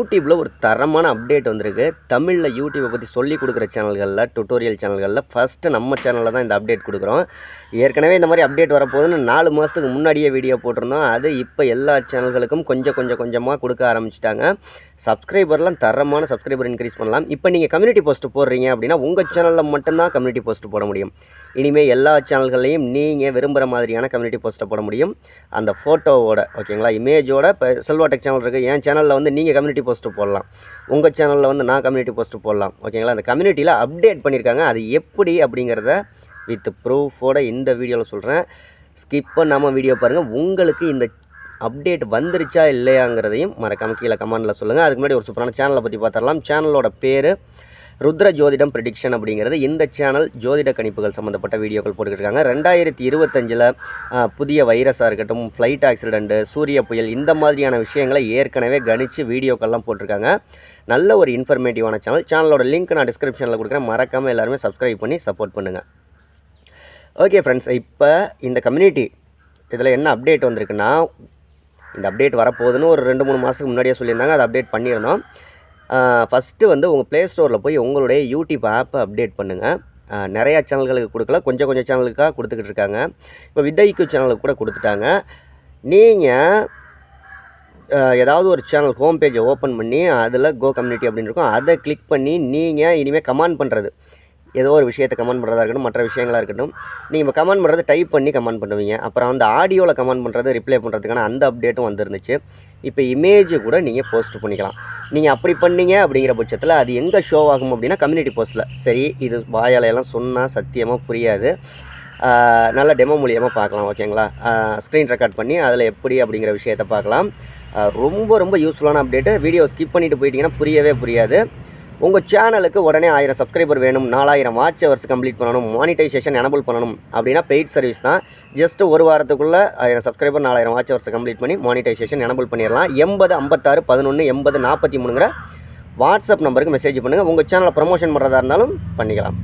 யூடியூப்பில் ஒரு தரமான அப்டேட் வந்திருக்கு. தமிழில் யூடியூப்பை பற்றி சொல்லி கொடுக்குற சேனல்களில் டுட்டோரியல் சேனல்களில் ஃபஸ்ட்டு நம்ம சேனலில் தான் இந்த அப்டேட் கொடுக்குறோம். ஏற்கனவே இந்த மாதிரி அப்டேட் வரப்போகுதுன்னு நாலு மாதத்துக்கு முன்னாடியே வீடியோ போட்டிருந்தோம். அது இப்போ எல்லா சேனல்களுக்கும் கொஞ்சம் கொஞ்சம் கொஞ்சமாக கொடுக்க ஆரம்பிச்சிட்டாங்க. சப்ஸ்கிரைபர்லாம் தரமான சப்ஸ்கிரைபர் இன்க்ரீஸ் பண்ணலாம். இப்போ நீங்கள் கம்யூனிட்டி போஸ்ட் போடுறீங்க அப்படின்னா உங்கள் சேனலில் மட்டும்தான் கம்யூனிட்டி போஸ்ட் போட முடியும். இனிமேல் எல்லா சேனல்கள்லையும் நீங்கள் விரும்புகிற மாதிரியான கம்யூனிட்டி போஸ்ட்டை போட முடியும். அந்த ஃபோட்டோவோட ஓகேங்களா இமேஜோட இப்போ செல்வாடெக் சேனல் இருக்குது என் சேனலில் வந்து நீங்கள் கம்யூனிட்டி போஸ்ட்டு போடலாம். உங்கள் சேனலில் வந்து நான் கம்யூனிட்டி போஸ்ட்டு போடலாம். ஓகேங்களா அந்த கம்யூனிட்டியில் அப்டேட் பண்ணியிருக்காங்க அது எப்படி அப்படிங்கிறத வித் ப்ரூஃபோட இந்த வீடியோவில் சொல்கிறேன் ஸ்கிப் பண்ணாமல் வீடியோ பாருங்கள் உங்களுக்கு இந்த அப்டேட் வந்துருச்சா இல்லையாங்கிறதையும் மறக்காம கீழே கமெண்டில் சொல்லுங்கள் அதுக்கு முன்னாடி ஒரு சூப்பரான சேனலை பற்றி பார்த்துடலாம் சேனலோட பேர் ருத்ர ஜோதிடம் ப்ரிடிக்ஷன் அப்படிங்கிறது. இந்த சேனல் ஜோதிட கணிப்புகள் சம்மந்தப்பட்ட வீடியோக்கள் போட்டுக்கிட்டு இருக்காங்க ரெண்டாயிரத்தி இருபத்தஞ்சில் புதிய வைரஸாக இருக்கட்டும் ஃப்ளைட் ஆக்சிடெண்ட்டு சூரிய புயல் இந்த மாதிரியான விஷயங்களை ஏற்கனவே கணித்து வீடியோக்கள்லாம் போட்டிருக்காங்க. நல்ல ஒரு இன்ஃபர்மேட்டிவான சேனல் சேனலோட லிங்க் நான் டிஸ்கிரிப்ஷனில் கொடுக்குறேன். மறக்காமல் எல்லாருமே சப்ஸ்கிரைப் பண்ணி சப்போர்ட் பண்ணுங்கள் ஓகே ஃப்ரெண்ட்ஸ் இப்போ இந்த கம்யூனிட்டி இதில் என்ன அப்டேட் வந்திருக்குன்னா இந்த அப்டேட் வரப்போகுதுன்னு ஒரு ரெண்டு மூணு மாதத்துக்கு முன்னாடியே சொல்லியிருந்தாங்க. அதை அப்டேட் பண்ணியிருந்தோம். ஃபஸ்ட்டு வந்து உங்கள் ப்ளே ஸ்டோரில் போய் உங்களுடைய யூடியூப் ஆப்பை அப்டேட் பண்ணுங்கள் நிறையா சேனல்களுக்கு கொடுக்கல. கொஞ்சம் கொஞ்சம் சேனலுக்காக கொடுத்துக்கிட்டு இருக்காங்க. இப்போ வித்தைக்கு சேனலுக்கு கூட கொடுத்துட்டாங்க. நீங்கள் ஏதாவது ஒரு சேனல் ஹோம் பேஜை ஓப்பன் பண்ணி அதில் கோ கம்யூனிட்டி அப்படின்னு இருக்கும். அதை கிளிக் பண்ணி நீங்கள் இனிமேல் கமெண்ட் பண்ணுறது ஏதோ ஒரு விஷயத்தை கமெண்ட் பண்ணுறதா இருக்கட்டும் மற்ற விஷயங்களாக இருக்கட்டும் நீங்கள் இப்போ கமெண்ட் பண்ணுறது டைப் பண்ணி கமெண்ட் பண்ணுவீங்க. அப்புறம் அந்த ஆடியோவில் கமெண்ட் பண்ணுறது ரிப்ளை பண்ணுறதுக்கான அந்த அப்டேட்டும் வந்துருந்துச்சு. இப்போ இமேஜை கூட நீங்கள் போஸ்ட் பண்ணிக்கலாம். நீங்கள் அப்படி பண்ணீங்க அப்படிங்கிற பட்சத்தில் அது எங்கே ஷோ ஆகும் அப்படின்னா கம்யூனிட்டி போஸ்ட்டில் சரி இது வாயாலையெல்லாம் சொன்னால் சத்தியமாக புரியாது. நல்ல டெமோ மூலியமாக பார்க்கலாம் ஓகேங்களா ஸ்க்ரீன் ரெக்கார்ட் பண்ணி அதில் எப்படி அப்படிங்கிற விஷயத்தை பார்க்கலாம். ரொம்ப ரொம்ப யூஸ்ஃபுல்லான அப்டேட்டு வீடியோ ஸ்கிப் பண்ணிவிட்டு போயிட்டீங்கன்னா புரியவே புரியாது. உங்கள் சேனலுக்கு உடனே ஆயிரம் சப்ஸ்கிரைபர் வேணும் நாலாயிரம் வாட்ச் ஹவர்ஸ் கம்ப்ளீட் பண்ணணும் மானிட்டைசேஷன் எனபிள் பண்ணணும் அப்படின்னா பெய்ட் சர்வீஸ் தான். ஜஸ்ட்டு ஒரு வாரத்துக்குள்ளே ஆயிரம் சப்ஸ்கிரைபர் நாலாயிரம் வாட்ச் ஹவர்ஸ் கம்ப்ளீட் பண்ணி மானிட்டைசேஷன் எனபிள் பண்ணிடலாம் எண்பது ஐம்பத்தாறு பதினொன்று எண்பது நாற்பத்தி மூணுங்கிற வாட்ஸ்அப் நம்பருக்கு மெசேஜ் பண்ணுங்கள் உங்கள் சேனலை ப்ரமோஷன் பண்ணுறதா இருந்தாலும் பண்ணிக்கலாம்.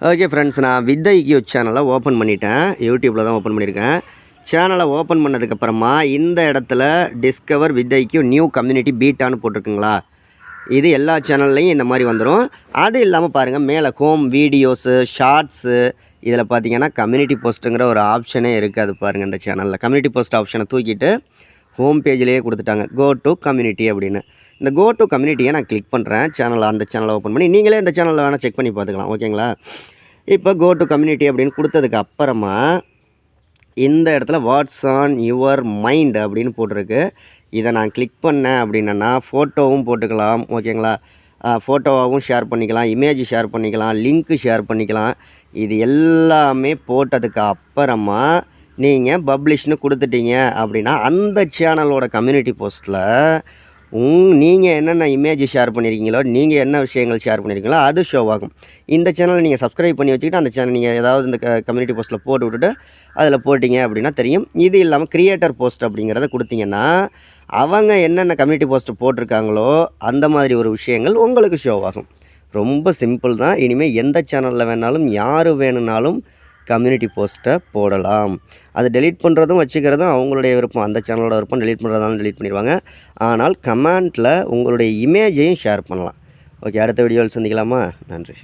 ஓகே ஃப்ரெண்ட்ஸ் நான் வித் ஐக்கியோ சேனலை ஓப்பன் பண்ணிட்டேன். யூடியூப்பில் தான் ஓப்பன் பண்ணியிருக்கேன் சேனலை ஓப்பன் பண்ணதுக்கப்புறமா இந்த இடத்துல discover with Aikyo new community பீட்டான்னு போட்டிருக்குங்களா? இது எல்லா சேனல்லையும் இந்த மாதிரி வந்துடும் அது இல்லாமல் பாருங்கள் மேலே ஹோம் வீடியோஸு ஷார்ட்ஸு இதில் பார்த்தீங்கன்னா கம்யூனிட்டி போஸ்ட்டுங்கிற ஒரு ஆப்ஷனே இருக்குது அது பாருங்கள் இந்த சேனலில் கம்யூனிட்டி போஸ்ட் ஆப்ஷனை தூக்கிட்டு ஹோம் பேஜ்லேயே கொடுத்துட்டாங்க. கோ டு கம்யூனிட்டி அப்படின்னு. இந்த கோ டு கம்யூனிட்டியை நான் கிளிக் பண்ணுறேன் சேனலை அந்த சேனலை ஓப்பன் பண்ணி நீங்களே இந்த சேனலில் வேணால் செக் பண்ணி பார்த்துக்கலாம். ஓகேங்களா இப்போ கோ டு கம்யூனிட்டி அப்படின்னு கொடுத்ததுக்கு அப்புறமா இந்த இடத்துல வாட்ஸ் ஆன் யுவர் மைண்ட் அப்படின்னு போட்டிருக்கு. இதை நான் கிளிக் பண்ணேன் அப்படின்னா ஃபோட்டோவும் போட்டுக்கலாம் ஓகேங்களா ஃபோட்டோவாகவும் ஷேர் பண்ணிக்கலாம் இமேஜ் ஷேர் பண்ணிக்கலாம் லிங்க்கு ஷேர் பண்ணிக்கலாம். இது எல்லாமே போட்டதுக்கு அப்புறமா நீங்கள் பப்ளிஷ்னு கொடுத்துட்டீங்க அப்படின்னா அந்த சேனலோட கம்யூனிட்டி போஸ்ட்டில் உங் நீங்கள் என்னென்ன இமேஜ் ஷேர் பண்ணியிருக்கீங்களோ நீங்கள் என்ன விஷயங்கள் ஷேர் பண்ணியிருக்கீங்களோ அது ஷோ ஆகும். இந்த சேனலை நீங்கள் சப்ஸ்கிரைப் பண்ணி வச்சுக்கிட்டு அந்த சேனல் நீங்கள் ஏதாவது இந்த கம்யூனிட்டி போஸ்ட்டில் போட்டு விட்டுட்டு அதில் போட்டிங்க அப்படின்னா தெரியும். இது இல்லாமல் க்ரியேட்டர் போஸ்ட் அப்படிங்கிறத கொடுத்தீங்கன்னா அவங்க என்னென்ன கம்யூனிட்டி போஸ்ட் போட்டிருக்காங்களோ அந்த மாதிரி ஒரு விஷயங்கள் உங்களுக்கு ஷோ ஆகும். ரொம்ப சிம்பிள் தான். இனிமேல் எந்த சேனலில் வேணாலும் யார் வேணுனாலும் கம்யூனிட்டி போஸ்ட்டை போடலாம். அதை டெலீட் பண்ணுறதும் வச்சுக்கிறதும் அவங்களுடைய விருப்பம். அந்த சேனலோட விருப்பம் டெலீட் பண்ணுறதாலும் டெலீட் பண்ணிடுவாங்க. ஆனால் கமெண்ட்டில் உங்களுடைய இமேஜையும் ஷேர் பண்ணலாம். ஓகே அடுத்த வீடியோவில் சந்திக்கலாமா? நன்றி.